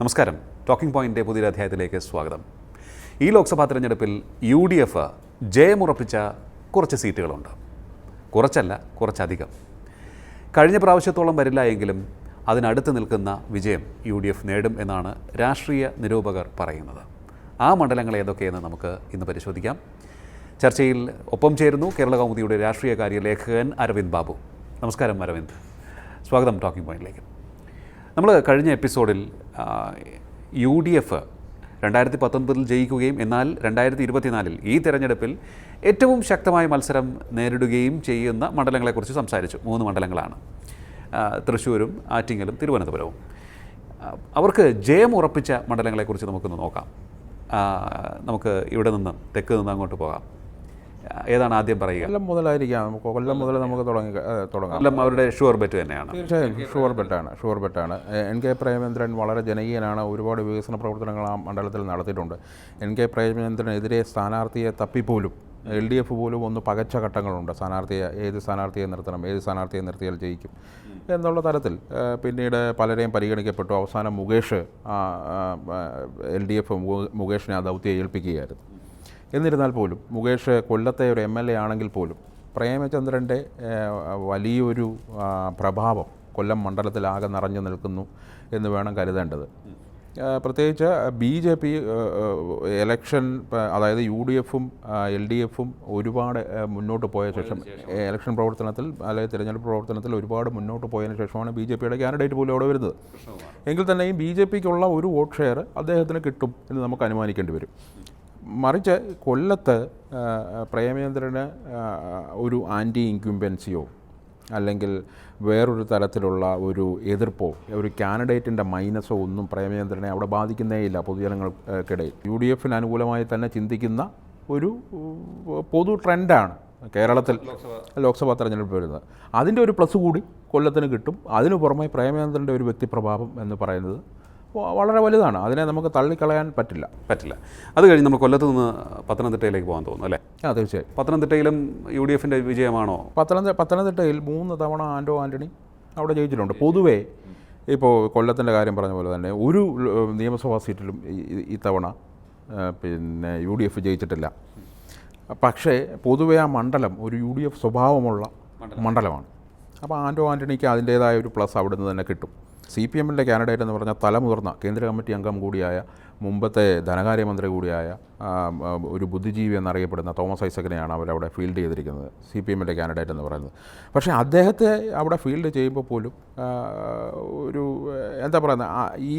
നമസ്കാരം. Talking point പുതിയൊരു അധ്യായത്തിലേക്ക് സ്വാഗതം. ഈ ലോക്സഭാ തിരഞ്ഞെടുപ്പിൽ യു ഡി എഫ് ജയമുറപ്പിച്ച കുറച്ച് സീറ്റുകളുണ്ട്. കുറച്ചല്ല കുറച്ചധികം. കഴിഞ്ഞ പ്രാവശ്യത്തോളം വരില്ല എങ്കിലും അതിനടുത്ത് നിൽക്കുന്ന വിജയം യു ഡി എഫ് നേടും എന്നാണ് രാഷ്ട്രീയ നിരൂപകർ പറയുന്നത്. ആ മണ്ഡലങ്ങൾ ഏതൊക്കെയെന്ന് നമുക്ക് ഇന്ന് പരിശോധിക്കാം. ചർച്ചയിൽ ഒപ്പം ചേരുന്നു കേരള കൗമുദിയുടെ രാഷ്ട്രീയകാര്യ ലേഖകൻ അരവിന്ദ് ബാബു. നമസ്കാരം അരവിന്ദ്. സ്വാഗതം ടോക്കിംഗ് പോയിന്റിലേക്ക് നമ്മൾ കഴിഞ്ഞ എപ്പിസോഡിൽ യു ഡി എഫ് രണ്ടായിരത്തി പത്തൊൻപതിൽ ജയിക്കുകയും എന്നാൽ രണ്ടായിരത്തി ഇരുപത്തിനാലിൽ ഈ തെരഞ്ഞെടുപ്പിൽ ഏറ്റവും ശക്തമായ മത്സരം നേരിടുകയും ചെയ്യുന്ന മണ്ഡലങ്ങളെക്കുറിച്ച് സംസാരിച്ചു. മൂന്ന് മണ്ഡലങ്ങളാണ്. തൃശ്ശൂരും ആറ്റിങ്ങലും തിരുവനന്തപുരവും. അവർക്ക് ജയം ഉറപ്പിച്ച മണ്ഡലങ്ങളെക്കുറിച്ച് നമുക്കൊന്ന് നോക്കാം. നമുക്ക് ഇവിടെ നിന്ന് തെക്ക് നിന്ന് അങ്ങോട്ട് പോകാം. ഏതാണ് ആദ്യം പറയുക? കൊല്ലം മുതലായിരിക്കാം. കൊല്ലം മുതൽ നമുക്ക് തുടങ്ങി തുടങ്ങാം. കൊല്ലം അവരുടെ ഷുവർ ബെറ്റ് തന്നെയാണ്. തീർച്ചയായും ഷുവർ ബെറ്റാണ് ഷുവർ ബെറ്റാണ്. എൻ കെ പ്രേമേന്ദ്രൻ വളരെ ജനകീയനാണ് ഒരുപാട് വികസന പ്രവർത്തനങ്ങൾ ആ മണ്ഡലത്തിൽ നടത്തിയിട്ടുണ്ട്. എൻ കെ പ്രേമേന്ദ്രനെതിരെ സ്ഥാനാർത്ഥിയെ തപ്പിപ്പോലും എൽ ഡി എഫ് പോലും ഒന്ന് പകച്ച ഘട്ടങ്ങളുണ്ട്. സ്ഥാനാർത്ഥിയെ ഏത് സ്ഥാനാർത്ഥിയെ നിർത്തണം ഏത് സ്ഥാനാർത്ഥിയെ നിർത്തിയാൽ ജയിക്കും എന്നുള്ള തരത്തിൽ പിന്നീട് പലരെയും പരിഗണിക്കപ്പെട്ടു. അവസാനം മുകേഷ് എൽ ഡി എഫ് മുകേഷിനെ ആ ദൗത്യം ഏൽപ്പിക്കുകയായിരുന്നു. എന്നിരുന്നാൽ പോലും മുകേഷ് കൊല്ലത്തെ ഒരു എം എൽ എ ആണെങ്കിൽ പോലും പ്രേമചന്ദ്രന്റെ വലിയൊരു പ്രഭാവം കൊല്ലം മണ്ഡലത്തിലാകെ നിറഞ്ഞു നിൽക്കുന്നു എന്ന് വേണം കരുതേണ്ടത്. പ്രത്യേകിച്ച് ബി ജെ പി എലക്ഷൻ അതായത് യു ഡി എഫും എൽ ഡി എഫും ഒരുപാട് മുന്നോട്ട് പോയ ശേഷം എലക്ഷൻ പ്രവർത്തനത്തിൽ അല്ലെങ്കിൽ തിരഞ്ഞെടുപ്പ് പ്രവർത്തനത്തിൽ ഒരുപാട് മുന്നോട്ട് പോയതിനു ശേഷമാണ് ബി ജെ പിയുടെ ക്യാൻഡിഡേറ്റ് പോലും അവിടെ വരുന്നത്. എങ്കിൽ തന്നെയും ബി ജെ പിക്കുള്ള ഒരു വോട്ട് ഷെയർ അദ്ദേഹത്തിന് കിട്ടും എന്ന് നമുക്ക് അനുമാനിക്കേണ്ടി വരും. മറിച്ച് കൊല്ലത്ത് പ്രേമചന്ദ്രന് ഒരു ആന്റി ഇൻക്യുംബൻസിയോ അല്ലെങ്കിൽ വേറൊരു തരത്തിലുള്ള ഒരു എതിർപ്പോ ഒരു കാൻഡിഡേറ്റിന്റെ മൈനസോ ഒന്നും പ്രേമചന്ദ്രനെ അവിടെ ബാധിക്കുന്നേ ഇല്ല പൊതുജനങ്ങൾക്കിടയിൽ യു ഡി എഫിന് അനുകൂലമായി തന്നെ ചിന്തിക്കുന്ന ഒരു പൊതു ട്രെൻഡാണ് കേരളത്തിൽ ലോക്സഭാ തെരഞ്ഞെടുപ്പ് വരുന്നത്. അതിന്റെ ഒരു പ്ലസ് കൂടി കൊല്ലത്തിന് കിട്ടും. അതിനു പുറമെ പ്രേമചന്ദ്രന്റെ ഒരു വ്യക്തിപ്രഭാവം എന്ന് പറയുന്നത് വളരെ വലുതാണ്. അതിനെ നമുക്ക് തള്ളിക്കളയാൻ പറ്റില്ല. പറ്റില്ല. അത് കഴിഞ്ഞ് നമ്മൾ കൊല്ലത്ത് നിന്ന് പത്തനംതിട്ടയിലേക്ക് പോകാൻ തോന്നുന്നു അല്ലേ? ആ തീർച്ചയായും. പത്തനംതിട്ടയിലും യു ഡി എഫിന്റെ വിജയമാണോ? പത്തനംതിട്ട പത്തനംതിട്ടയിൽ മൂന്ന് തവണ ആൻഡോ ആന്റണി അവിടെ ജയിച്ചിട്ടുണ്ട്. പൊതുവേ ഇപ്പോൾ കൊല്ലത്തിന്റെ കാര്യം പറഞ്ഞ പോലെ തന്നെ ഒരു നിയമസഭാ സീറ്റിലും ഈ- തവണ ഇത്തവണ പിന്നെ യു ഡി എഫ് ജയിച്ചിട്ടില്ല. പക്ഷേ പൊതുവേ ആ മണ്ഡലം ഒരു യു ഡി എഫ് സ്വഭാവമുള്ള മണ്ഡലമാണ്. അപ്പോൾ ആൻഡോ ആന്റണിക്ക് അതിന്റേതായ ഒരു പ്ലസ് അവിടെ നിന്ന് തന്നെ കിട്ടും. സി പി എമ്മിന്റെ കാൻഡിഡേറ്റ് എന്ന് പറഞ്ഞാൽ തലമുതിർന്ന കേന്ദ്ര കമ്മിറ്റി അംഗം കൂടിയായ മുമ്പത്തെ ധനകാര്യമന്ത്രി കൂടിയായ ഒരു ബുദ്ധിജീവി എന്നറിയപ്പെടുന്ന തോമസ് ഐസക്കിനെയാണ് അവരവിടെ ഫീൽഡ് ചെയ്തിരിക്കുന്നത് സി പി എമ്മിന്റെ കാൻഡിഡേറ്റ് എന്ന് പറയുന്നത്. പക്ഷേ അദ്ദേഹത്തെ അവിടെ ഫീൽഡ് ചെയ്യുമ്പോൾ പോലും ഒരു എന്താ പറയുന്നത് ഈ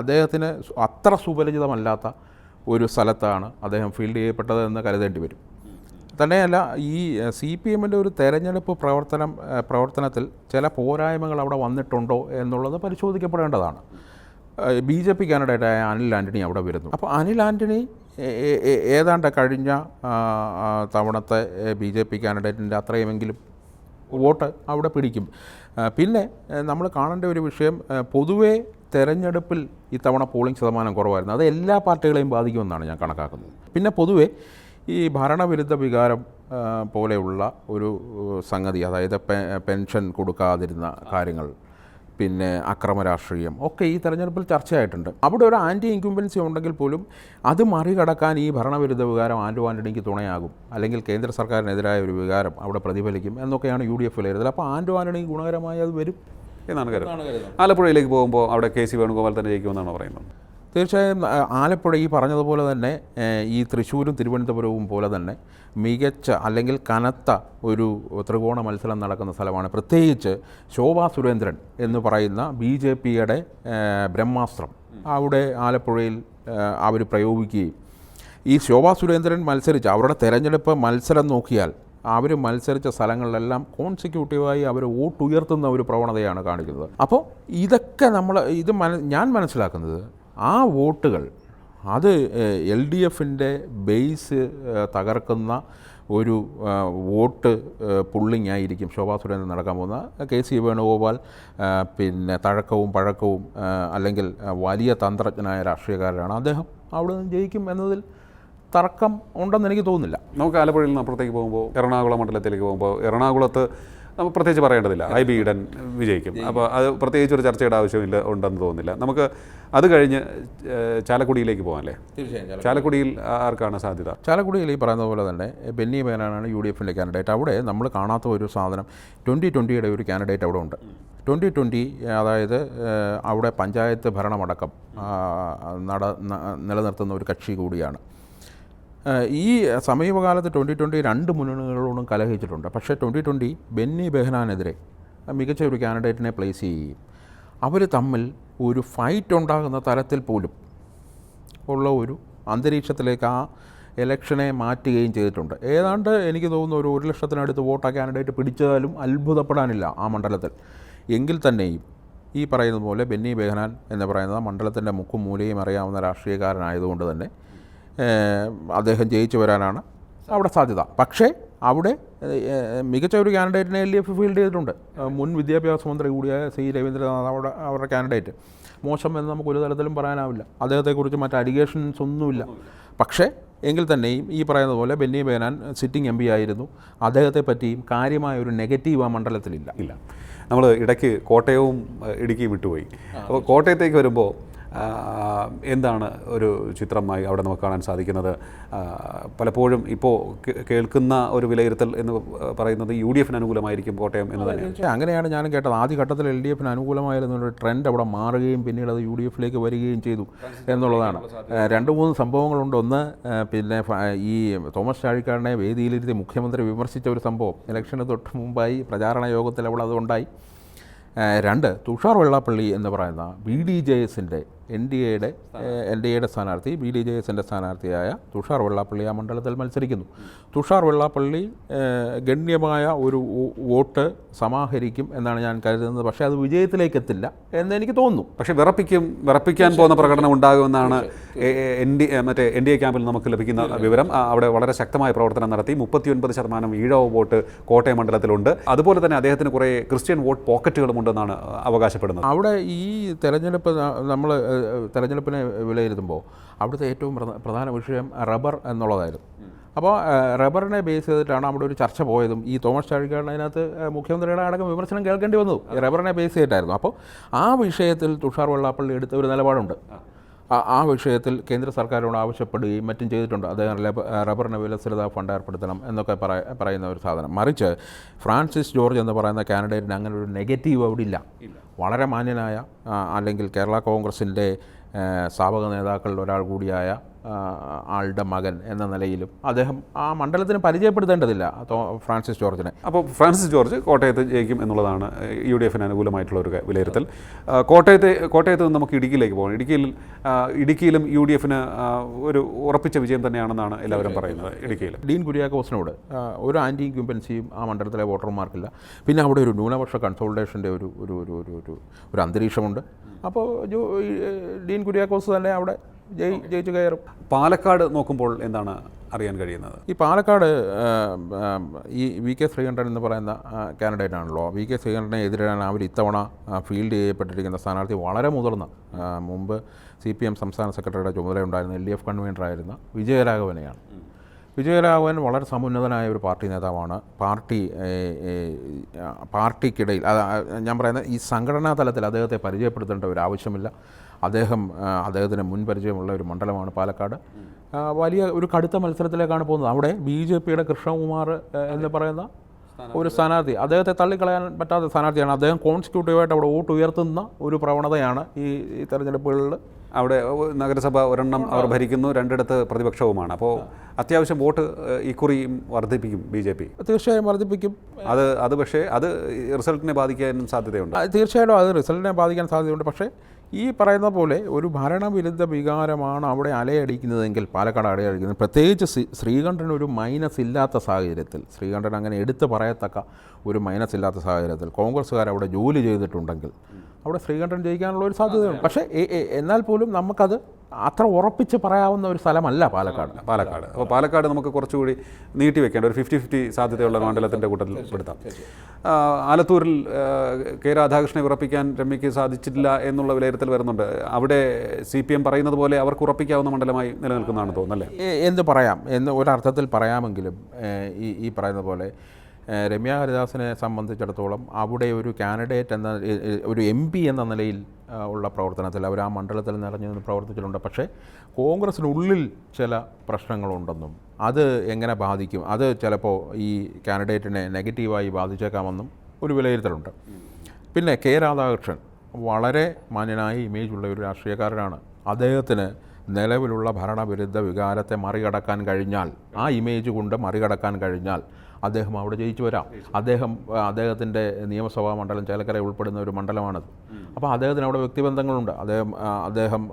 അദ്ദേഹത്തിന് അത്ര സുപരിചിതമല്ലാത്ത ഒരു സ്ഥലത്താണ് അദ്ദേഹം ഫീൽഡ് ചെയ്യപ്പെട്ടത് എന്ന് കരുതേണ്ടി വരും. തന്നെയല്ല ഈ സി പി എമ്മിന്റെ ഒരു തെരഞ്ഞെടുപ്പ് പ്രവർത്തനം പ്രവർത്തനത്തിൽ ചില പോരായ്മകൾ അവിടെ വന്നിട്ടുണ്ടോ എന്നുള്ളത് പരിശോധിക്കപ്പെടേണ്ടതാണ്. ബി ജെ പി കാൻഡിഡേറ്റായ അനിൽ ആന്റണി അവിടെ വരുന്നു. അപ്പോൾ അനിൽ ആന്റണി ഏതാണ്ട് കഴിഞ്ഞ തവണത്തെ ബി ജെ പി കാൻഡിഡേറ്റിന്റെ അത്രയുമെങ്കിലും വോട്ട് അവിടെ പിടിക്കും. പിന്നെ നമ്മൾ കാണേണ്ട ഒരു വിഷയം പൊതുവേ തെരഞ്ഞെടുപ്പിൽ ഇത്തവണ പോളിംഗ് ശതമാനം കുറവായിരുന്നു. അത് എല്ലാ പാർട്ടികളെയും ബാധിക്കുമെന്നാണ് ഞാൻ കണക്കാക്കുന്നത്. പിന്നെ പൊതുവേ ഈ ഭരണവിരുദ്ധ വികാരം പോലെയുള്ള ഒരു സംഗതി അതായത് പെൻഷൻ കൊടുക്കാതിരുന്ന കാര്യങ്ങൾ പിന്നെ അക്രമ രാഷ്ട്രീയം ഒക്കെ ഈ തെരഞ്ഞെടുപ്പിൽ ചർച്ചയായിട്ടുണ്ട്. അവിടെ ഒരു ആന്റി ഇൻക്യുംബൻസി ഉണ്ടെങ്കിൽ പോലും അത് മറികടക്കാൻ ഈ ഭരണവിരുദ്ധ വികാരം ആൻഡു ആന്റണിക്ക് തുണയാകും. അല്ലെങ്കിൽ കേന്ദ്ര സർക്കാരിനെതിരായ ഒരു വികാരം അവിടെ പ്രതിഫലിക്കും എന്നൊക്കെയാണ് യു ഡി എഫ് വിലയിരുത്തൽ. അപ്പോൾ ആൻഡു ആന്റണിക്ക് ഗുണകരമായി അത് വരും എന്നാണ് കരുതുന്നത്. ആലപ്പുഴയിലേക്ക് പോകുമ്പോൾ അവിടെ കെ സി വേണുഗോപാൽ തന്നെ ജയിക്കുമെന്നാണ് പറയുന്നത്? തീർച്ചയായും ആലപ്പുഴ ഈ പറഞ്ഞതുപോലെ തന്നെ ഈ തൃശ്ശൂരും തിരുവനന്തപുരവും പോലെ തന്നെ മികച്ച അല്ലെങ്കിൽ കനത്ത ഒരു ത്രികോണ മത്സരം നടക്കുന്ന സ്ഥലമാണ്. പ്രത്യേകിച്ച് ശോഭാ സുരേന്ദ്രൻ എന്ന് പറയുന്ന ബി ജെ പിയുടെ ബ്രഹ്മാസ്ത്രം അവിടെ ആലപ്പുഴയിൽ അവർ പ്രയോഗിക്കുകയും. ഈ ശോഭാ സുരേന്ദ്രൻ മത്സരിച്ച് അവരുടെ തെരഞ്ഞെടുപ്പ് മത്സരം നോക്കിയാൽ അവർ മത്സരിച്ച സ്ഥലങ്ങളിലെല്ലാം കോൺസിക്യൂട്ടീവായി അവർ വോട്ടുയർത്തുന്ന ഒരു പ്രവണതയാണ് കാണിക്കുന്നത്. അപ്പോൾ ഇതൊക്കെ നമ്മൾ ഇത് ഞാൻ മനസ്സിലാക്കുന്നത് ആ വോട്ടുകൾ അത് എൽ ഡി എഫിന്റെ ബേസ് തകർക്കുന്ന ഒരു വോട്ട് പുള്ളിങ് ആയിരിക്കും ശോഭാ സുരേന്ദ്രൻ നടക്കാൻ പോകുന്ന കെ സി വേണുഗോപാൽ പിന്നെ തഴക്കവും പഴക്കവും അല്ലെങ്കിൽ വലിയ തന്ത്രജ്ഞനായ രാഷ്ട്രീയക്കാരനാണ് അദ്ദേഹം. അവിടെ നിന്ന് ജയിക്കും എന്നതിൽ തർക്കം ഉണ്ടെന്ന് എനിക്ക് തോന്നുന്നില്ല. നമുക്ക് ആലപ്പുഴയിൽ നിന്ന് അപ്പുറത്തേക്ക് പോകുമ്പോൾ എറണാകുളം മണ്ഡലത്തിലേക്ക് പോകുമ്പോൾ എറണാകുളത്ത് നമുക്ക് പ്രത്യേകിച്ച് പറയേണ്ടതില്ല. ഐ ബി ഈഡൻ വിജയിക്കും അപ്പോൾ അത് പ്രത്യേകിച്ച് ഒരു ചർച്ചയുടെ ആവശ്യമില്ല ഉണ്ടെന്ന് തോന്നുന്നില്ല. നമുക്ക് അത് കഴിഞ്ഞ് ചാലക്കുടിയിലേക്ക് പോകാമല്ലേ തീർച്ചയായും ചാലക്കുടിയിൽ ആർക്കാണ് സാധ്യത? ചാലക്കുടിയിൽ ഈ പറയുന്ന പോലെ തന്നെ ബെന്നി ബേനാനാണ് യു ഡി എഫിന്റെ കാൻഡിഡേറ്റ്. അവിടെ നമ്മൾ കാണാത്ത ഒരു സാധനം ട്വന്റി ട്വന്റിയുടെ ഒരു കാൻഡിഡേറ്റ് അവിടെ ഉണ്ട്. ട്വന്റി ട്വന്റി അതായത് അവിടെ പഞ്ചായത്ത് ഭരണമടക്കം നട നിലനിർത്തുന്ന ഒരു കക്ഷി കൂടിയാണ്. ഈ സമീപകാലത്ത് ട്വന്റി ട്വന്റി രണ്ട് മുന്നണികളോടും കലഹിച്ചിട്ടുണ്ട്. പക്ഷേ ട്വന്റി ട്വന്റി ബെന്നി ബെഹനാനെതിരെ മികച്ച ഒരു കാൻഡിഡേറ്റിനെ പ്ലേസ് ചെയ്യുകയും അവർ തമ്മിൽ ഒരു ഫൈറ്റ് ഉണ്ടാകുന്ന തരത്തിൽ പോലും ഉള്ള ഒരു അന്തരീക്ഷത്തിലേക്ക് ആ ഇലക്ഷനെ മാറ്റുകയും ചെയ്തിട്ടുണ്ട്. ഏതാണ്ട് എനിക്ക് തോന്നുന്നു ഒരു ഒരു ലക്ഷത്തിനടുത്ത് വോട്ട് ആ കാൻഡിഡേറ്റ് പിടിച്ചാലും അത്ഭുതപ്പെടാനില്ല ആ മണ്ഡലത്തിൽ. എങ്കിൽ തന്നെയും ഈ പറയുന്നത് പോലെ ബെന്നി ബെഹനാൻ എന്ന് പറയുന്നത് മണ്ഡലത്തിന്റെ മുക്കും മൂലയും അറിയാവുന്ന രാഷ്ട്രീയക്കാരനായതുകൊണ്ട് തന്നെ അദ്ദേഹം ജയിച്ചു വരാനാണ് അവിടെ സാധ്യത. പക്ഷേ അവിടെ മികച്ച ഒരു കാൻഡിഡേറ്റിനെ എൽ ഡി എഫ് ഫീൽഡ് ചെയ്തിട്ടുണ്ട് മുൻ വിദ്യാഭ്യാസ മന്ത്രി കൂടിയായ സി രവീന്ദ്രനാഥ് അവിടെ അവരുടെ കാൻഡിഡേറ്റ് മോശം എന്ന് നമുക്ക് ഒരു തരത്തിലും പറയാനാവില്ല. അദ്ദേഹത്തെക്കുറിച്ച് മറ്റ് അലിഗേഷൻസ് ഒന്നുമില്ല. പക്ഷേ എങ്കിൽ തന്നെയും ഈ പറയുന്നത് പോലെ Benny Behanan sitting M P ആയിരുന്നു. അദ്ദേഹത്തെ പറ്റിയും കാര്യമായ ഒരു നെഗറ്റീവ് ആ മണ്ഡലത്തിലില്ല. ഇല്ല. നമ്മൾ ഇടയ്ക്ക് കോട്ടയവും ഇടുക്കിയും വിട്ടുപോയി. അപ്പോൾ കോട്ടയത്തേക്ക് വരുമ്പോൾ എന്താണ് ഒരു ചിത്രമായി അവിടെ നമുക്ക് കാണാൻ സാധിക്കുന്നത്? പലപ്പോഴും ഇപ്പോൾ കേൾക്കുന്ന ഒരു വിലയിരുത്തൽ എന്ന് പറയുന്നത് യു ഡി എഫിന് അനുകൂലമായിരിക്കും കോട്ടയം എന്ന് തന്നെ അങ്ങനെയാണ് ഞാനും കേട്ടത്. ആദ്യഘട്ടത്തിൽ എൽ ഡി എഫിന് അനുകൂലമായിരുന്ന ഒരു ട്രെൻഡ് അവിടെ മാറുകയും പിന്നീട് അത് യു ഡി എഫിലേക്ക് വരികയും ചെയ്തു എന്നുള്ളതാണ്. രണ്ട് മൂന്ന് സംഭവങ്ങളുണ്ട്. ഒന്ന് പിന്നെ ഈ തോമസ് ചാഴിക്കാടിനെ വേദിയിലിരുത്തി മുഖ്യമന്ത്രി വിമർശിച്ച ഒരു സംഭവം. ഇലക്ഷന് തൊട്ട് മുമ്പായി പ്രചാരണ യോഗത്തിൽ അവിടെ അതുണ്ടായി രണ്ട് തുഷാർ വെള്ളാപ്പള്ളി എന്ന് പറയുന്ന ബി ഡി ജെ എസിന്റെ എൻ ഡി എയുടെ എൽ ഡി എയുടെ സ്ഥാനാർത്ഥി ബി ഡി ജെ എസിന്റെ സ്ഥാനാർത്ഥിയായ തുഷാർ വെള്ളാപ്പള്ളി ആ മണ്ഡലത്തിൽ മത്സരിക്കുന്നു. തുഷാർ വെള്ളാപ്പള്ളി ഗണ്യമായ ഒരു വോട്ട് സമാഹരിക്കും എന്നാണ് ഞാൻ കരുതുന്നത്. പക്ഷേ അത് വിജയത്തിലേക്ക് എത്തില്ല എന്ന് എനിക്ക് തോന്നുന്നു. പക്ഷേ വിറപ്പിക്കും വിറപ്പിക്കാൻ പോകുന്ന പ്രകടനം ഉണ്ടാകുമെന്നാണ് എൻ ഡി മറ്റേ എൻ ഡി എ ക്യാമ്പിൽ നമുക്ക് ലഭിക്കുന്ന വിവരം. അവിടെ വളരെ ശക്തമായ പ്രവർത്തനം നടത്തി. മുപ്പത്തിയൊൻപത് ശതമാനം ഈഴവ വോട്ട് കോട്ടയം മണ്ഡലത്തിലുണ്ട്. അതുപോലെ തന്നെ അദ്ദേഹത്തിന് കുറേ ക്രിസ്ത്യൻ വോട്ട് പോക്കറ്റുകളും ഉണ്ടെന്നാണ് അവകാശപ്പെടുന്നത്. അവിടെ ഈ തെരഞ്ഞെടുപ്പ് നമ്മൾ തെരഞ്ഞെടുപ്പിനെ വിലയിരുത്തുമ്പോൾ അവിടുത്തെ ഏറ്റവും പ്രധാന വിഷയം റബ്ബർ എന്നുള്ളതായിരുന്നു. അപ്പോൾ റബ്ബറിനെ ബേസ് ചെയ്തിട്ടാണ് അവിടെ ഒരു ചർച്ച പോയതും ഈ തോമസ് ചാഴിക്കാടിന് അതിനകത്ത് മുഖ്യമന്ത്രിയുടെ അടക്കം വിമർശനം കേൾക്കേണ്ടി വന്നു. റബ്ബറിനെ ബേസ് ചെയ്തിട്ടായിരുന്നു. അപ്പോൾ ആ വിഷയത്തിൽ തുഷാർ വെള്ളാപ്പള്ളി എടുത്ത ഒരു നിലപാടുണ്ട്. ആ- വിഷയത്തിൽ കേന്ദ്ര സർക്കാരിനോട് ആവശ്യപ്പെടുകയും മറ്റും ചെയ്തിട്ടുണ്ട്. അദ്ദേഹം റബ്ബറിന് വിലസ്ഥിരത ഫണ്ട് ഏർപ്പെടുത്തണം എന്നൊക്കെ പറ പറയുന്ന ഒരു സാധനം. മറിച്ച് ഫ്രാൻസിസ് ജോർജ് എന്ന് പറയുന്ന കാനഡേറ്റിന് അങ്ങനെ ഒരു നെഗറ്റീവ് അവിടെ ഇല്ല. വളരെ മാന്യനായ അല്ലെങ്കിൽ കേരള കോൺഗ്രസിന്റെ സ്ഥാപക നേതാക്കളിൽ ഒരാൾ കൂടിയായ ആളുടെ മകൻ എന്ന നിലയിലും അദ്ദേഹം ആ മണ്ഡലത്തിന് പരിചയപ്പെടുത്തേണ്ടതില്ല ഫ്രാൻസിസ് ജോർജിനെ. അപ്പോൾ ഫ്രാൻസിസ് ജോർജ് കോട്ടയത്ത് ജയിക്കും എന്നുള്ളതാണ് യു ഡി എഫിന് അനുകൂലമായിട്ടുള്ള ഒരു വിലയിരുത്തൽ. കോട്ടയത്തെ കോട്ടയത്ത് നിന്ന് നമുക്ക് ഇടുക്കിയിലേക്ക് പോകണം. ഇടുക്കിയിൽ ഇടുക്കിയിലും യു ഡി എഫിന് ഒരു ഉറപ്പിച്ച വിജയം തന്നെയാണെന്നാണ് എല്ലാവരും പറയുന്നത് ഇടുക്കിയിൽ. ഡീൻ കുര്യാക്കോസിനോട് ഒരു ആന്റി ഇൻക്യുംബൻസിയും ആ മണ്ഡലത്തിലെ വോട്ടർമാർക്കില്ല. പിന്നെ അവിടെ ഒരു ന്യൂനപക്ഷ കൺസോൾട്ടേഷന്റെ ഒരു ഒരു ഒരു ഒരു ഒരു ഒരു അന്തരീക്ഷമുണ്ട്. അപ്പോൾ ഡീൻ കുര്യാക്കോസ് തന്നെ അവിടെ ജയി ജയിച്ചു കയറും. പാലക്കാട് നോക്കുമ്പോൾ എന്താണ് അറിയാൻ കഴിയുന്നത്? ഈ പാലക്കാട് ഈ വി കെ ശ്രീകണ്ഠൻ എന്ന് പറയുന്ന കാൻഡിഡേറ്റ് ആണല്ലോ. വി കെ ശ്രീകണ്ഠനെ എതിരാണ് അവർ ഇത്തവണ ഫീൽഡ് ചെയ്യപ്പെട്ടിരിക്കുന്ന സ്ഥാനാർത്ഥി വളരെ മുതിർന്ന മുമ്പ് സി പി എം സംസ്ഥാന സെക്രട്ടറിയുടെ ചുമതല ഉണ്ടായിരുന്ന എൽ ഡി എഫ് കൺവീനറായിരുന്ന വിജയരാഘവനെയാണ്. വിജയരാഘവൻ വളരെ സമുന്നതനായ ഒരു പാർട്ടി നേതാവാണ്. പാർട്ടി പാർട്ടിക്കിടയിൽ ഞാൻ പറയുന്ന ഈ സംഘടനാ തലത്തിൽ അദ്ദേഹത്തെ പരിചയപ്പെടുത്തേണ്ട ഒരു ആവശ്യമില്ല. അദ്ദേഹം അദ്ദേഹത്തിന് മുൻപരിചയമുള്ള ഒരു മണ്ഡലമാണ് പാലക്കാട്. വലിയ ഒരു കടുത്ത മത്സരത്തിലേക്കാണ് പോകുന്നത്. അവിടെ ബി ജെ പിയുടെ കൃഷ്ണകുമാർ എന്ന് പറയുന്ന ഒരു സ്ഥാനാർത്ഥി. അദ്ദേഹത്തെ തള്ളിക്കളയാൻ പറ്റാത്ത സ്ഥാനാർത്ഥിയാണ്. അദ്ദേഹം കോൺസ്റ്റിറ്റ്യൂട്ടീവായിട്ട് അവിടെ വോട്ട് ഉയർത്തുന്ന ഒരു പ്രവണതയാണ് ഈ തെരഞ്ഞെടുപ്പുകളിൽ. അവിടെ നഗരസഭ ഒരെണ്ണം അവർ ഭരിക്കുന്നു. രണ്ടിടത്ത് പ്രതിപക്ഷവുമാണ്. അപ്പോൾ അത്യാവശ്യം വോട്ട് ഇക്കുറിയും വർദ്ധിപ്പിക്കും ബി ജെ പി. തീർച്ചയായും വർദ്ധിപ്പിക്കും. അത് അത് പക്ഷേ അത് റിസൾട്ടിനെ ബാധിക്കാനും സാധ്യതയുണ്ട്. തീർച്ചയായിട്ടും അത് റിസൾട്ടിനെ ബാധിക്കാൻ സാധ്യതയുണ്ട്. പക്ഷേ ഈ പറയുന്ന പോലെ ഒരു ഭരണവിരുദ്ധ വികാരമാണ് അവിടെ അലയടിക്കുന്നതെങ്കിൽ പാലക്കാട് അലയടിക്കുന്നത്. പ്രത്യേകിച്ച് ശ്രീ ശ്രീകണ്ഠൻ ഒരു മൈനസ് ഇല്ലാത്ത സാഹചര്യത്തിൽ ശ്രീകണ്ഠൻ അങ്ങനെ എടുത്തു പറയത്തക്ക ഒരു മൈനസ് ഇല്ലാത്ത സാഹചര്യത്തിൽ കോൺഗ്രസ്സുകാർ അവിടെ ജോലി ചെയ്തിട്ടുണ്ടെങ്കിൽ അവിടെ ശ്രീകണ്ഠൻ ജയിക്കാനുള്ള ഒരു സാധ്യതയുണ്ട്. പക്ഷേ എന്നാൽ പോലും നമുക്കത് അത്ര ഉറപ്പിച്ച് പറയാവുന്ന ഒരു സ്ഥലമല്ല പാലക്കാട്. പാലക്കാട്. അപ്പോൾ പാലക്കാട് നമുക്ക് കുറച്ചുകൂടി നീട്ടി വെക്കേണ്ട ഒരു ഫിഫ്റ്റി ഫിഫ്റ്റി സാധ്യതയുള്ള മണ്ഡലത്തിന്റെ കൂട്ടത്തിൽ പെടുത്താം. ആലത്തൂരിൽ കെ രാധാകൃഷ്ണനെ ഉറപ്പിക്കാൻ രമ്യയ്ക്ക് സാധിച്ചിട്ടില്ല എന്നുള്ള വിലയിരുത്തൽ വരുന്നുണ്ട്. അവിടെ സി പി എം പറയുന്നത് പോലെ അവർക്ക് ഉറപ്പിക്കാവുന്ന മണ്ഡലമായി നിലനിൽക്കുന്നതാണ് തോന്നുന്നല്ലേ അല്ലേ? എന്ത് പറയാം. എന്ന് ഒരർത്ഥത്തിൽ പറയാമെങ്കിലും ഈ ഈ പറയുന്ന പോലെ രമ്യ ഹരിദാസിനെ സംബന്ധിച്ചിടത്തോളം അവിടെ ഒരു കാൻഡിഡേറ്റ് എന്ന ഒരു എം പി എന്ന നിലയിൽ ഉള്ള പ്രവർത്തനത്തിൽ അവർ ആ മണ്ഡലത്തിൽ നിറഞ്ഞു നിന്ന് പ്രവർത്തിച്ചിട്ടുണ്ട്. പക്ഷേ കോൺഗ്രസിനുള്ളിൽ ചില പ്രശ്നങ്ങളുണ്ടെന്നും അത് എങ്ങനെ ബാധിക്കും? അത് ചിലപ്പോൾ ഈ കാൻഡിഡേറ്റിനെ നെഗറ്റീവായി ബാധിച്ചേക്കാമെന്നും ഒരു വിലയിരുത്തലുണ്ട്. പിന്നെ കെ രാധാകൃഷ്ണൻ വളരെ മാന്യനായ ഇമേജുള്ള ഒരു രാഷ്ട്രീയക്കാരനാണ്. അദ്ദേഹത്തിന് നിലവിലുള്ള ഭരണവിരുദ്ധ വികാരത്തെ മറികടക്കാൻ കഴിഞ്ഞാൽ ആ ഇമേജ് കൊണ്ട് മറികടക്കാൻ കഴിഞ്ഞാൽ അദ്ദേഹം അവിടെ ജയിച്ചു വരാം. അദ്ദേഹം അദ്ദേഹത്തിന്റെ നിയമസഭാ മണ്ഡലം ചേലക്കര ഉൾപ്പെടുന്ന ഒരു മണ്ഡലമാണത്. അപ്പോൾ അദ്ദേഹത്തിന് അവിടെ വ്യക്തിബന്ധങ്ങളുണ്ട്. അദ്ദേഹം അദ്ദേഹം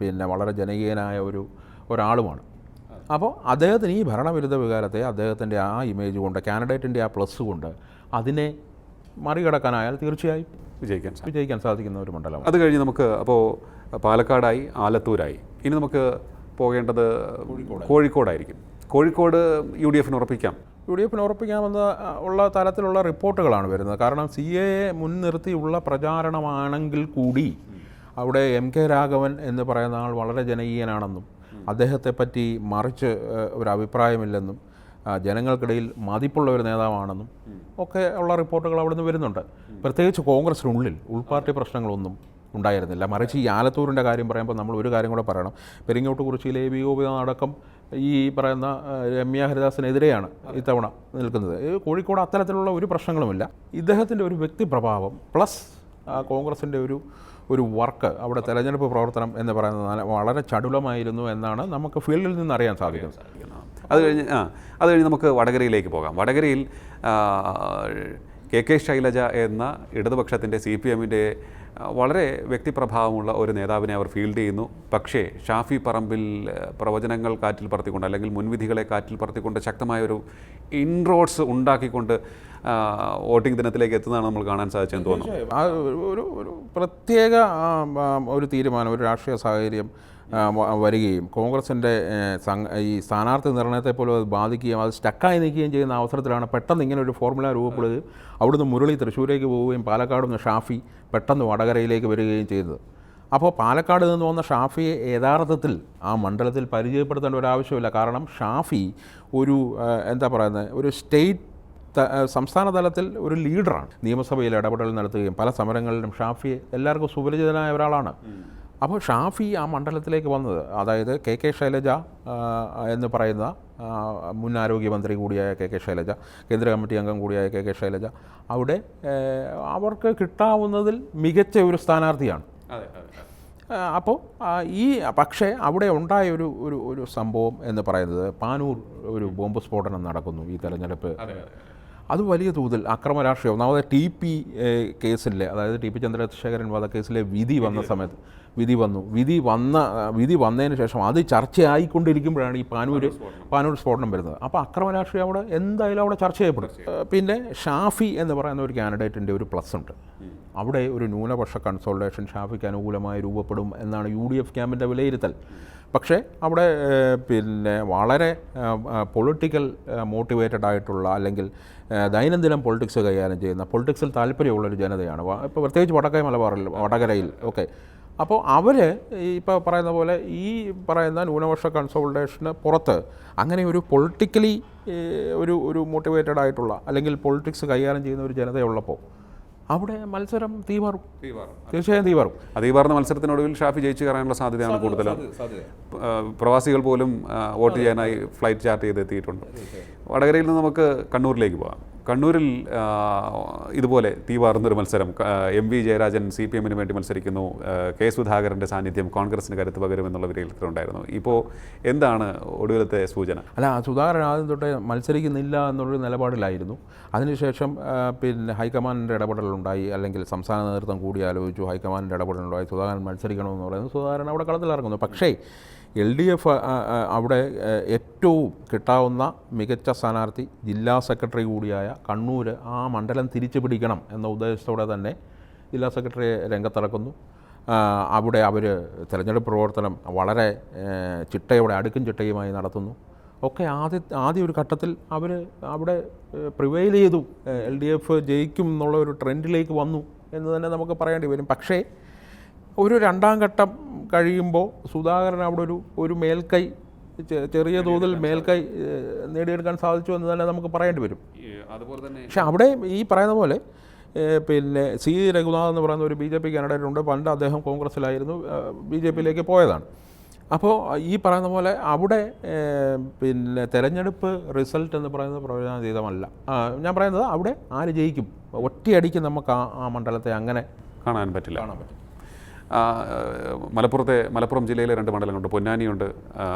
പിന്നെ വളരെ ജനകീയനായ ഒരു ഒരാളുമാണ്. അപ്പോൾ അദ്ദേഹത്തിന് ഈ ഭരണവിരുദ്ധ വികാരത്തെ അദ്ദേഹത്തിന്റെ ആ ഇമേജ് കൊണ്ട് കാൻഡിഡേറ്റിന്റെ ആ പ്ലസ് കൊണ്ട് അതിനെ മറികടക്കാനായാൽ തീർച്ചയായും വിജയിക്കാൻ വിജയിക്കാൻ സാധിക്കുന്ന ഒരു മണ്ഡലമാണ്. അത് കഴിഞ്ഞ് നമുക്ക് അപ്പോൾ പാലക്കാടായി ആലത്തൂരായി. ഇനി നമുക്ക് പോകേണ്ടത് കോഴിക്കോടായിരിക്കും. കോഴിക്കോട് യു ഡി എഫിന് ഉറപ്പിക്കാം. യു ഡി എഫിന് ഉറപ്പിക്കാമെന്ന ഉള്ള തരത്തിലുള്ള റിപ്പോർട്ടുകളാണ് വരുന്നത്. കാരണം സി എ മുൻനിർത്തിയുള്ള പ്രചാരണമാണെങ്കിൽ കൂടി അവിടെ എം കെ രാഘവൻ എന്ന് പറയുന്ന ആൾ വളരെ ജനകീയനാണെന്നും അദ്ദേഹത്തെ പറ്റി മറിച്ച് ഒരു അഭിപ്രായമില്ലെന്നും ജനങ്ങൾക്കിടയിൽ മതിപ്പുള്ള ഒരു നേതാവാണെന്നും ഒക്കെ ഉള്ള റിപ്പോർട്ടുകൾ അവിടുന്ന് വരുന്നുണ്ട്. പ്രത്യേകിച്ച് കോൺഗ്രസിനുള്ളിൽ ഉൾപാർട്ടി പ്രശ്നങ്ങളൊന്നും ഉണ്ടായിരുന്നില്ല. മറിച്ച് ഈ ആലത്തൂരിന്റെ കാര്യം പറയുമ്പോൾ നമ്മൾ ഒരു കാര്യം കൂടെ പറയണം. പെരിങ്ങോട്ട് കുറിച്ചിയിലെ ബി ഗോപിനാഥ് അടക്കം ഈ പറയുന്ന രമ്യ ഹരിദാസിനെതിരെയാണ് ഇത്തവണ നിൽക്കുന്നത്. കോഴിക്കോട് അത്തരത്തിലുള്ള ഒരു പ്രശ്നങ്ങളുമില്ല. ഇദ്ദേഹത്തിന്റെ ഒരു വ്യക്തിപ്രഭാവം പ്ലസ് കോൺഗ്രസിന്റെ ഒരു ഒരു വർക്ക് അവിടെ തെരഞ്ഞെടുപ്പ് പ്രവർത്തനം എന്ന് പറയുന്നത് വളരെ ചടുലമായിരുന്നു എന്നാണ് നമുക്ക് ഫീൽഡിൽ നിന്ന് അറിയാൻ സാധിക്കുന്നത്. അത് കഴിഞ്ഞ് ആ അത് കഴിഞ്ഞ് നമുക്ക് വടകരയിലേക്ക് പോകാം. വടകരയിൽ കെ കെ ശൈലജ എന്ന ഇടതുപക്ഷത്തിന്റെ സി പി എമ്മിന്റെ വളരെ വ്യക്തിപ്രഭാവമുള്ള ഒരു നേതാവിനെ അവർ ഫീൽഡ് ചെയ്യുന്നു. പക്ഷേ ഷാഫി പറമ്പിൽ പ്രവചനങ്ങൾ കാറ്റിൽ പറത്തിക്കൊണ്ട് അല്ലെങ്കിൽ മുൻവിധികളെ കാറ്റിൽ പറത്തിക്കൊണ്ട് ശക്തമായ ഒരു ഇൻറോഡ്സ് ഉണ്ടാക്കിക്കൊണ്ട് വോട്ടിംഗ് ദിനത്തിലേക്ക് എത്തുന്നതാണ് നമ്മൾ കാണാൻ സാധിച്ചെന്ന് തോന്നുന്നു. ഒരു- ഒരു പ്രത്യേക ഒരു തീരുമാനം ഒരു രാഷ്ട്രീയ സാഹചര്യം വരികയും കോൺഗ്രസിന്റെ ഈ സ്ഥാനാർത്ഥി നിർണയത്തെ പോലും അത് ബാധിക്കുകയും അത് സ്റ്റക്കായി നിൽക്കുകയും ചെയ്യുന്ന അവസരത്തിലാണ് പെട്ടെന്ന് ഇങ്ങനെ ഒരു ഫോർമുല രൂപപ്പെടുകയും അവിടുന്ന് മുരളി തൃശ്ശൂരേക്ക് പോവുകയും പാലക്കാട് നിന്ന് ഷാഫി പെട്ടെന്ന് വടകരയിലേക്ക് വരികയും ചെയ്തത്. അപ്പോൾ പാലക്കാട് നിന്ന് വന്ന ഷാഫിയെ യഥാർത്ഥത്തിൽ ആ മണ്ഡലത്തിൽ പരിചയപ്പെടുത്തേണ്ട ഒരു ആവശ്യമില്ല. കാരണം ഷാഫി ഒരു എന്താ പറയുന്നത് ഒരു സ്റ്റേറ്റ് സംസ്ഥാന തലത്തിൽ ഒരു ലീഡറാണ്. നിയമസഭയിൽ ഇടപെടൽ നടത്തുകയും പല സമരങ്ങളിലും ഷാഫി എല്ലാവർക്കും സുപരിചിതനായ ഒരാളാണ്. അപ്പോൾ ഷാഫി ആ മണ്ഡലത്തിലേക്ക് വന്നത് അതായത് കെ കെ ശൈലജ എന്ന് പറയുന്ന മുൻ ആരോഗ്യമന്ത്രി കൂടിയായ കെ കെ ശൈലജ കേന്ദ്ര കമ്മിറ്റി അംഗം കൂടിയായ കെ കെ ശൈലജ അവിടെ അവർക്ക് കിട്ടാവുന്നതിൽ മികച്ച ഒരു സ്ഥാനാർത്ഥിയാണ്. അപ്പോൾ ഈ പക്ഷേ അവിടെ ഉണ്ടായ ഒരു ഒരു ഒരു സംഭവം എന്ന് പറയുന്നത് പാനൂർ ഒരു ബോംബ് സ്ഫോടനം നടക്കുന്നു ഈ തെരഞ്ഞെടുപ്പ്. അത് വലിയ തോതിൽ അക്രമ രാഷ്ട്രീയം ഒന്നാമത് ടി പി കേസിലെ അതായത് ടി പി ചന്ദ്രശേഖരൻ വധക്കേസിലെ വിധി വന്ന. സമയത്ത് വിധി വന്നു. വിധി വന്ന വിധി വന്നതിന് ശേഷം അത് ചർച്ചയായിക്കൊണ്ടിരിക്കുമ്പോഴാണ് ഈ പാനൂർ പാനൂർ സ്ഫോടനം. വരുന്നത്. അപ്പോൾ അക്രമ രാഷ്ട്രീയം അവിടെ എന്തായാലും അവിടെ ചർച്ച ചെയ്യപ്പെടും പിന്നെ ഷാഫി എന്ന് പറയുന്ന ഒരു കാൻഡിഡേറ്റിന്റെ ഒരു പ്ലസ് ഉണ്ട്. അവിടെ ഒരു ന്യൂനപക്ഷ കൺസോൾട്ടേഷൻ ഷാഫിക്ക് അനുകൂലമായി രൂപപ്പെടും എന്നാണ് യു ഡി എഫ് ക്യാമ്പിന്റെ വിലയിരുത്തൽ. പക്ഷേ അവിടെ പിന്നെ വളരെ പൊളിറ്റിക്കൽ മോട്ടിവേറ്റഡ് ആയിട്ടുള്ള അല്ലെങ്കിൽ ദൈനംദിനം പൊളിറ്റിക്സ് കൈകാര്യം ചെയ്യുന്ന പൊളിറ്റിക്സിൽ താല്പര്യമുള്ളൊരു ജനതയാണ്. ഇപ്പോൾ പ്രത്യേകിച്ച് വടക്കേ മലബാറിൽ വടകരയിൽ ഒക്കെ അപ്പോൾ അവർ ഇപ്പോൾ പറയുന്ന പോലെ ഈ പറയുന്ന ന്യൂനപക്ഷ കൺസോൾട്ടേഷന് പുറത്ത് അങ്ങനെ ഒരു പൊളിറ്റിക്കലി ഒരു ഒരു മോട്ടിവേറ്റഡ് ആയിട്ടുള്ള അല്ലെങ്കിൽ പൊളിറ്റിക്സ് കൈകാര്യം ചെയ്യുന്ന ഒരു ജനതയുള്ളപ്പോൾ അവിടെ മത്സരം തീമാറും. തീർച്ചയായും തീമാറും. അതീവാർന്ന മത്സരത്തിനൊടുവിൽ ഷാഫി ജയിച്ചു കയറാനുള്ള സാധ്യതയാണ് കൂടുതലും. പ്രവാസികൾ പോലും വോട്ട് ചെയ്യാനായി ഫ്ലൈറ്റ് ചാർട്ട് ചെയ്ത് എത്തിയിട്ടുണ്ട് വടകരയിൽ നിന്ന് നമുക്ക് കണ്ണൂരിലേക്ക് പോകാം. കണ്ണൂരിൽ ഇതുപോലെ തീവാറുന്നൊരു മത്സരം M V Jayarajan C P എമ്മിന് വേണ്ടി മത്സരിക്കുന്നു. കെ സുധാകരന്റെ സാന്നിധ്യം കോൺഗ്രസിന് കരുത്ത് പകരുമെന്നുള്ള വിലയിരുത്തലുണ്ടായിരുന്നു. ഇപ്പോൾ എന്താണ് ഒടുവിലത്തെ സൂചന? അല്ല സുധാകരൻ ആദ്യം തൊട്ടേ മത്സരിക്കുന്നില്ല എന്നുള്ളൊരു നിലപാടിലായിരുന്നു. അതിനുശേഷം പിന്നെ ഹൈക്കമാൻഡിന്റെ ഇടപെടലുണ്ടായി. അല്ലെങ്കിൽ സംസ്ഥാന നേതൃത്വം കൂടി ആലോചിച്ചു ഹൈക്കമാൻഡിന്റെ ഇടപെടലുണ്ടായി. സുധാകരൻ മത്സരിക്കണമെന്ന് പറയുന്നത് സുധാകരൻ അവിടെ കളത്തിലിറങ്ങുന്നു. പക്ഷേ എൽ ഡി എഫ് അവിടെ ഏറ്റവും കിട്ടാവുന്ന മികച്ച സ്ഥാനാർത്ഥി ജില്ലാ സെക്രട്ടറി കൂടിയായ കണ്ണൂർ ആ മണ്ഡലം തിരിച്ചു പിടിക്കണം എന്ന ഉദ്ദേശത്തോടെ തന്നെ ജില്ലാ സെക്രട്ടറി രംഗത്തിറക്കുന്നു. അവിടെ അവർ തിരഞ്ഞെടുപ്പ് പ്രവർത്തനം വളരെ ചിട്ടയോടെ അടുക്കും ചിട്ടയുമായി നടത്തുന്നു. ഒക്കെ ആദ്യ ആദ്യ ഒരു ഘട്ടത്തിൽ അവർ അവിടെ പ്രിവെയിൽ ചെയ്തു. എൽ ഡി എഫ് ജയിക്കും എന്നുള്ള ഒരു ട്രെൻഡിലേക്ക് വന്നു എന്ന് തന്നെ നമുക്ക് പറയേണ്ടി വരും. പക്ഷേ ഒരു രണ്ടാം ഘട്ടം കഴിയുമ്പോൾ സുധാകരൻ അവിടെ ഒരു ഒരു മേൽക്കൈ ചെറിയ തോതിൽ മേൽക്കൈ നേടിയെടുക്കാൻ സാധിച്ചു എന്ന് തന്നെ നമുക്ക് പറയേണ്ടി വരും. അതുപോലെ തന്നെ പക്ഷെ അവിടെ ഈ പറയുന്ന പോലെ പിന്നെ സി രഘുനാഥ് എന്ന് പറയുന്ന ഒരു ബി ജെ പി കാൻഡിഡേറ്റ് ഉണ്ട്. പണ്ട് അദ്ദേഹം കോൺഗ്രസ്സിലായിരുന്നു ബി ജെ പിയിലേക്ക് പോയതാണ്. അപ്പോൾ ഈ പറയുന്ന പോലെ അവിടെ പിന്നെ തെരഞ്ഞെടുപ്പ് റിസൾട്ട് എന്ന് പറയുന്നത് പ്രയോജനാതീതമല്ല. ഞാൻ പറയുന്നത് അവിടെ ആര് ജയിക്കും? ഒറ്റയടിക്ക് നമുക്ക് ആ ആ മണ്ഡലത്തെ അങ്ങനെ കാണാൻ പറ്റില്ല. കാണാൻ പറ്റും ആ, മലപ്പുറത്തെ മലപ്പുറം ജില്ലയിലെ രണ്ട് മണ്ഡലങ്ങളുണ്ട്. പൊന്നാനിയുണ്ട്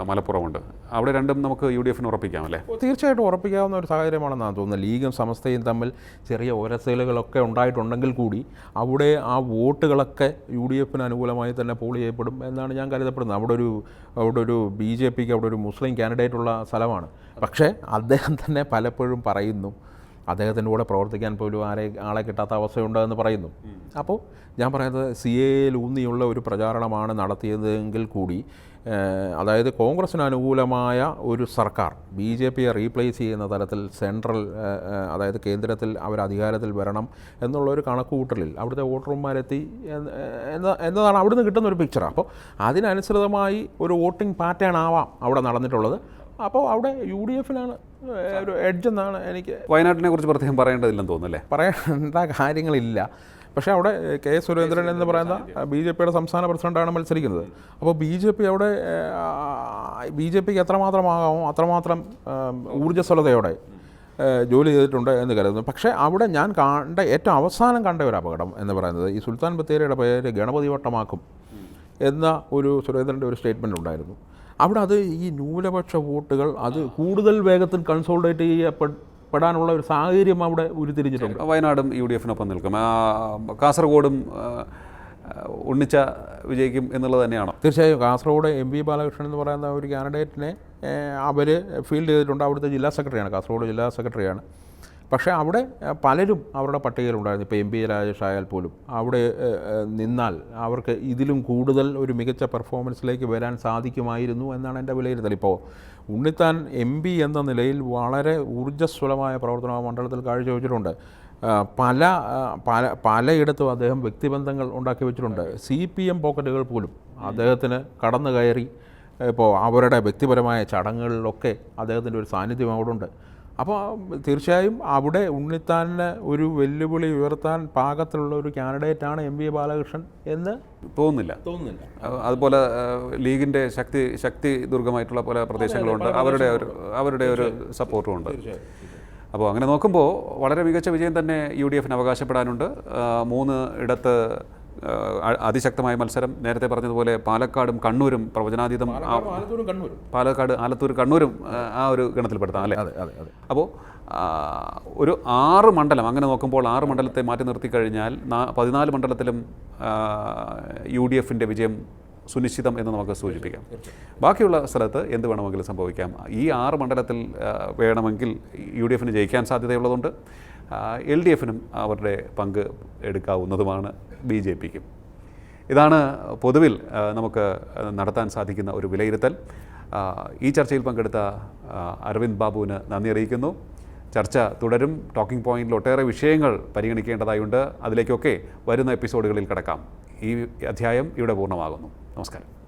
മലപ്പുറമുണ്ട്. അവിടെ രണ്ടും നമുക്ക് യു ഡി എഫിന് ഉറപ്പിക്കാം അല്ലേ തീർച്ചയായിട്ടും ഉറപ്പിക്കാവുന്ന ഒരു സാഹചര്യമാണെന്നാണ് തോന്നുന്നത്. ലീഗും സമസ്തയും തമ്മിൽ ചെറിയ ഒരസലുകളൊക്കെ ഉണ്ടായിട്ടുണ്ടെങ്കിൽ കൂടി അവിടെ ആ വോട്ടുകളൊക്കെ യു ഡി എഫിന് അനുകൂലമായി തന്നെ പോൾ ചെയ്യപ്പെടും എന്നാണ് ഞാൻ കരുതപ്പെടുന്നത്. അവിടെ ഒരു അവിടെ ഒരു ബി ജെ പിക്ക് അവിടെ ഒരു മുസ്ലിം കാൻഡിഡേറ്റ് ഉള്ള സ്ഥലമാണ്. പക്ഷേ അദ്ദേഹം തന്നെ പലപ്പോഴും പറയുന്നു അദ്ദേഹത്തിന്റെ കൂടെ പ്രവർത്തിക്കാൻ പോലും ആരെ ആളെ കിട്ടാത്ത അവസ്ഥയുണ്ടെന്ന് പറയുന്നു. അപ്പോൾ ഞാൻ പറയുന്നത് സി എയിൽ ഊന്നിയുള്ള ഒരു പ്രചാരണമാണ് നടത്തിയതെങ്കിൽ കൂടി അതായത് കോൺഗ്രസ്സിന് അനുകൂലമായ ഒരു സർക്കാർ ബി ജെ പിയെ റീപ്ലേസ് ചെയ്യുന്ന തരത്തിൽ സെൻട്രൽ അതായത് കേന്ദ്രത്തിൽ അവർ അധികാരത്തിൽ വരണം എന്നുള്ള ഒരു കണക്കുകൂട്ടലിൽ അവിടുത്തെ വോട്ടർമാരെത്തി എന്ന് എന്ന എന്നതാണ് അവിടുന്ന് കിട്ടുന്ന ഒരു പിക്ചർ അപ്പോൾ അതിനനുസൃതമായി ഒരു വോട്ടിംഗ് പാറ്റേൺ ആവാം അവിടെ നടന്നിട്ടുള്ളത്. അപ്പോൾ അവിടെ യു ഡി എഫിനാണ് ഒരു എഡ്ജ് എന്നാണ് എനിക്ക് വയനാട്ടിനെ കുറിച്ച് പ്രത്യേകം പറയേണ്ടതില്ലെന്ന് തോന്നുന്നല്ലേ പറയേണ്ട കാര്യങ്ങളില്ല. പക്ഷേ അവിടെ കെ സുരേന്ദ്രൻ എന്ന് പറയുന്ന ബി ജെ പിയുടെ സംസ്ഥാന പ്രസിഡന്റാണ് മത്സരിക്കുന്നത്. അപ്പോൾ ബി ജെ പി അവിടെ ബി ജെ പിക്ക് എത്രമാത്രമാകാമോ അത്രമാത്രം ഊർജസ്വലതയോടെ ജോലി ചെയ്തിട്ടുണ്ട് എന്ന് കരുതുന്നു. പക്ഷേ അവിടെ ഞാൻ കണ്ട ഏറ്റവും അവസാനം കണ്ട ഒരു അപകടം എന്ന് പറയുന്നത് ഈ സുൽത്താൻ ബത്തേരിയുടെ പേര് ഗണപതി വട്ടമാക്കും എന്ന ഒരു സുരേന്ദ്രന്റെ ഒരു സ്റ്റേറ്റ്മെന്റ് ഉണ്ടായിരുന്നു. അവിടെ അത് ഈ ന്യൂനപക്ഷ വോട്ടുകൾ അത് കൂടുതൽ വേഗത്തിൽ കൺസോൾഡേറ്റ് ചെയ്യപ്പെടാനുള്ള ഒരു സാഹചര്യം അവിടെ ഉരുത്തിരിഞ്ഞിട്ടുണ്ട്. വയനാടും യു ഡി എഫിനൊപ്പം നിൽക്കും. കാസർഗോഡും ഒന്നിച്ച ഉണ്ണിച്ച വിജയിക്കും എന്നുള്ളത് തന്നെയാണോ? തീർച്ചയായും കാസർഗോഡ് എം വി ബാലകൃഷ്ണൻ എന്ന് പറയുന്ന ഒരു കാൻഡിഡേറ്റിനെ അവർ ഫീൽഡ് ചെയ്തിട്ടുണ്ട്. അവിടുത്തെ ജില്ലാ സെക്രട്ടറിയാണ് കാസർഗോഡ് ജില്ലാ സെക്രട്ടറിയാണ് പക്ഷേ അവിടെ പലരും അവരുടെ പട്ടികയിലുണ്ടായിരുന്നു. ഇപ്പോൾ എം പി രാജേഷ് ആയാൽ പോലും. അവിടെ നിന്നാൽ അവർക്ക് ഇതിലും കൂടുതൽ ഒരു മികച്ച പെർഫോമൻസിലേക്ക് വരാൻ സാധിക്കുമായിരുന്നു എന്നാണ് എന്റെ വിലയിരുത്തൽ. ഇപ്പോൾ ഉണ്ണിത്താൻ എം പി എന്ന നിലയിൽ വളരെ ഊർജസ്വലമായ പ്രവർത്തനം ആ മണ്ഡലത്തിൽ കാഴ്ചവെച്ചിട്ടുണ്ട്. പല പല പലയിടത്തും അദ്ദേഹം വ്യക്തിബന്ധങ്ങൾ ഉണ്ടാക്കി വെച്ചിട്ടുണ്ട്. സി പി എം പോക്കറ്റുകൾ പോലും അദ്ദേഹത്തിന് കടന്നു കയറി. ഇപ്പോൾ അവരുടെ വ്യക്തിപരമായ ചടങ്ങുകളിലൊക്കെ അദ്ദേഹത്തിന്റെ ഒരു സാന്നിധ്യം അവിടെ ഉണ്ട് അപ്പോൾ തീർച്ചയായും അവിടെ ഉണ്ണിത്താനിന് ഒരു വെല്ലുവിളി ഉയർത്താൻ പാകത്തിലുള്ള ഒരു കാൻഡിഡേറ്റാണ് എം വി ബാലകൃഷ്ണൻ എന്ന് തോന്നുന്നില്ല. തോന്നുന്നില്ല. അതുപോലെ ലീഗിന്റെ ശക്തി ശക്തി ദുർഗമായിട്ടുള്ള പല പ്രദേശങ്ങളുണ്ട്. അവരുടെ ഒരു അവരുടെ ഒരു സപ്പോർട്ടും ഉണ്ട്. അപ്പോൾ അങ്ങനെ നോക്കുമ്പോൾ വളരെ മികച്ച വിജയം തന്നെ യു ഡി എഫിന് അവകാശപ്പെടാനുണ്ട്. മൂന്ന് ഇടത്ത് അതിശക്തമായ മത്സരം. നേരത്തെ പറഞ്ഞതുപോലെ പാലക്കാടും കണ്ണൂരും പ്രവചനാതീതം പാലക്കാട് ആലത്തൂർ കണ്ണൂരും ആ, ഒരു ഗണത്തിൽപ്പെടുത്താം അല്ലേ? അതെ അതെ അതെ. അപ്പോൾ ഒരു ആറ് മണ്ഡലം അങ്ങനെ നോക്കുമ്പോൾ ആറ് മണ്ഡലത്തെ മാറ്റി നിർത്തി കഴിഞ്ഞാൽ പതിനാല് മണ്ഡലത്തിലും യു ഡി എഫിന്റെ വിജയം സുനിശ്ചിതം എന്ന് നമുക്ക് സൂചിപ്പിക്കാം. ബാക്കിയുള്ള സ്ഥലത്ത് എന്ത് വേണമെങ്കിലും സംഭവിക്കാം. ഈ ആറ് മണ്ഡലത്തിൽ വേണമെങ്കിൽ യു ഡി എഫിന് ജയിക്കാൻ സാധ്യതയുള്ളതുണ്ട്. എൽ ഡി എഫിനും അവരുടെ പങ്ക് എടുക്കാവുന്നതുമാണ്. ബി ജെ പിക്കും. ഇതാണ് പൊതുവിൽ നമുക്ക് നടത്താൻ സാധിക്കുന്ന ഒരു വിലയിരുത്തൽ. ഈ ചർച്ചയിൽ പങ്കെടുത്ത അരവിന്ദ് ബാബുവിന് നന്ദി അറിയിക്കുന്നു. ചർച്ച തുടരും. ടോക്കിംഗ് പോയിന്റിൽ ഒട്ടേറെ വിഷയങ്ങൾ പരിഗണിക്കേണ്ടതായുണ്ട്. അതിലേക്കൊക്കെ വരുന്ന എപ്പിസോഡുകളിൽ കിടക്കാം. ഈ അധ്യായം ഇവിടെ പൂർണമാകുന്നു. നമസ്കാരം.